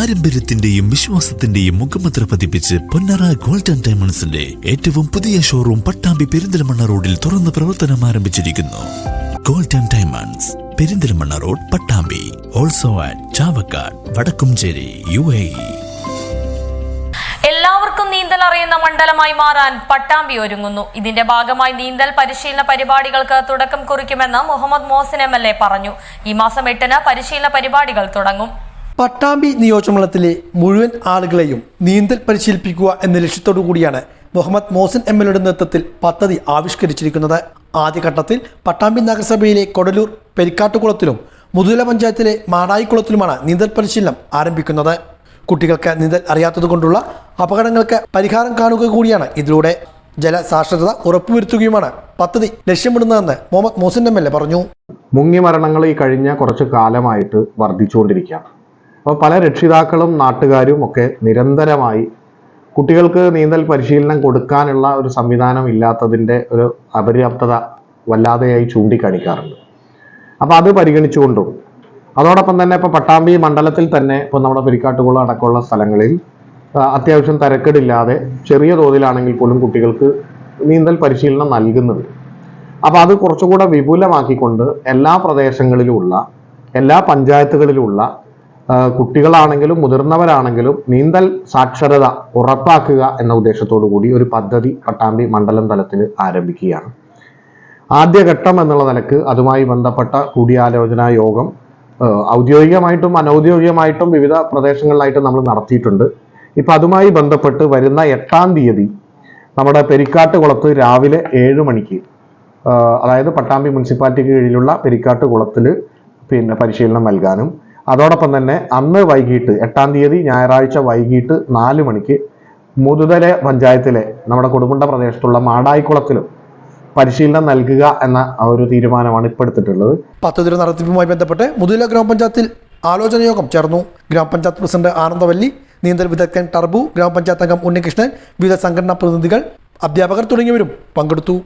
പാരമ്പര്യത്തിന്റെയും വിശ്വാസത്തിന്റെയും മുഖമുദ്ര പതിപ്പിച്ച് പൊന്നറ ഗോൾഡൻ ഡയമണ്ട്സിന്റെ ഏറ്റവും പുതിയ ഷോറൂം പട്ടാമ്പി പെരിന്തൽമണ്ണ റോഡിൽ തുറന്ന് പ്രവർത്തനം ആരംഭിച്ചിരിക്കുന്നു. Gold and diamonds Perinthalmanna road Pattambi. Also at Chavakkad Vadakkumchery U A. എല്ലാവർക്കും നീന്തൽ അറിയുന്ന മണ്ഡലമായി മാറാൻ പട്ടാമ്പി ഒരുങ്ങുന്നു. ഇതിന്റെ ഭാഗമായി നീന്തൽ പരിശീലന പരിപാടികൾക്ക് തുടക്കം കുറിക്കുമെന്ന് മുഹമ്മദ് മോസിൻ എ പറഞ്ഞു. ഈ മാസം എട്ടിന് പരിശീലന പരിപാടികൾ തുടങ്ങും. പട്ടാമ്പി നിയോജകമണ്ഡലത്തിലെ മുഴുവൻ ആളുകളെയും നീന്തൽ പരിശീലിപ്പിക്കുക എന്ന ലക്ഷ്യത്തോടു കൂടിയാണ് മുഹമ്മദ് മോസൻ എം എൽ എയുടെ നേതൃത്വത്തിൽ പദ്ധതി ആവിഷ്കരിച്ചിരിക്കുന്നത്. ആദ്യഘട്ടത്തിൽ പട്ടാമ്പി നഗരസഭയിലെ കൊടലൂർ പെരിക്കാട്ടുകുളത്തിലും മുതുല പഞ്ചായത്തിലെ മാടായിക്കുളത്തിലുമാണ് നീന്തൽ പരിശീലനം ആരംഭിക്കുന്നത്. കുട്ടികൾക്ക് നീന്തൽ അറിയാത്തതുകൊണ്ടുള്ള അപകടങ്ങൾക്ക് പരിഹാരം കാണുക കൂടിയാണ് ഇതിലൂടെ. ജലസാക്ഷരത ഉറപ്പുവരുത്തുകയുമാണ് പദ്ധതി ലക്ഷ്യമിടുന്നതെന്ന് Muhammad Mohsin M L A പറഞ്ഞു. മുങ്ങി മരണങ്ങൾ ഈ കഴിഞ്ഞ കുറച്ച് കാലമായിട്ട് വർദ്ധിച്ചുകൊണ്ടിരിക്കുകയാണ്. അപ്പോൾ പല രക്ഷിതാക്കളും നാട്ടുകാരും ഒക്കെ നിരന്തരമായി കുട്ടികൾക്ക് നീന്തൽ പരിശീലനം കൊടുക്കാനുള്ള ഒരു സംവിധാനം ഇല്ലാത്തതിന്റെ ഒരു അപര്യാപ്തത വല്ലാതെയായി ചൂണ്ടിക്കാണിക്കാറുണ്ട്. അപ്പോൾ അത് പരിഗണിച്ചുകൊണ്ടും അതോടൊപ്പം തന്നെ ഇപ്പോൾ പട്ടാമ്പി മണ്ഡലത്തിൽ തന്നെ ഇപ്പോൾ നമ്മുടെ പെരിക്കാട്ടുകുളം അടക്കമുള്ള സ്ഥലങ്ങളിൽ അത്യാവശ്യം തരക്കേടില്ലാതെ ചെറിയ തോതിലാണെങ്കിൽ പോലും കുട്ടികൾക്ക് നീന്തൽ പരിശീലനം നൽകുന്നത് അപ്പോൾ അത് കുറച്ചുകൂടെ വിപുലമാക്കിക്കൊണ്ട് എല്ലാ പ്രദേശങ്ങളിലുമുള്ള എല്ലാ പഞ്ചായത്തുകളിലുമുള്ള കുട്ടികളാണെങ്കിലും മുതിർന്നവരാണെങ്കിലും നീന്തൽ സാക്ഷരത ഉറപ്പാക്കുക എന്ന ഉദ്ദേശത്തോടു കൂടി ഒരു പദ്ധതി പട്ടാമ്പി മണ്ഡലം തലത്തിൽ ആരംഭിക്കുകയാണ്. ആദ്യഘട്ടം എന്നുള്ള നിലയ്ക്ക് അതുമായി ബന്ധപ്പെട്ട കൂടിയാലോചനാ യോഗം ഔദ്യോഗികമായിട്ടും അനൗദ്യോഗികമായിട്ടും വിവിധ പ്രദേശങ്ങളിലായിട്ടും നമ്മൾ നടത്തിയിട്ടുണ്ട്. ഇപ്പം അതുമായി ബന്ധപ്പെട്ട് വരുന്ന എട്ടാം തീയതി നമ്മുടെ പെരിക്കാട്ട് കുളത്ത് രാവിലെ ഏഴ് മണിക്ക് അതായത് പട്ടാമ്പി മുനിസിപ്പാലിറ്റിക്ക് കീഴിലുള്ള പെരിക്കാട്ട് കുളത്തിൽ പിന്നെ പരിശീലനം നൽകാനും അതോടൊപ്പം തന്നെ അന്ന് വൈകിട്ട് എട്ടാം തീയതി ഞായറാഴ്ച വൈകിട്ട് നാല് മണിക്ക് മുതുതല പഞ്ചായത്തിലെ നമ്മുടെ കൊടുമുണ്ട പ്രദേശത്തുള്ള മാടായിക്കുളത്തിലും പരിശീലനം നൽകുക എന്ന ഒരു തീരുമാനമാണ് ഇപ്പോൾ എടുത്തിട്ടുള്ളത്. പദ്ധതിയുടെ നടത്തിപ്പുമായി ബന്ധപ്പെട്ട് മുതുല ഗ്രാമപഞ്ചായത്തിൽ ആലോചന യോഗം ചേർന്നു. ഗ്രാമപഞ്ചായത്ത് പ്രസിഡന്റ് ആനന്ദവല്ലി നീന്തൽ വിദഗ്ധൻ ടർബു ഗ്രാമപഞ്ചായത്ത് അംഗം ഉണ്ണികൃഷ്ണൻ വിവിധ സംഘടനാ പ്രതിനിധികൾ അധ്യാപകർ തുടങ്ങിയവരും പങ്കെടുത്തു.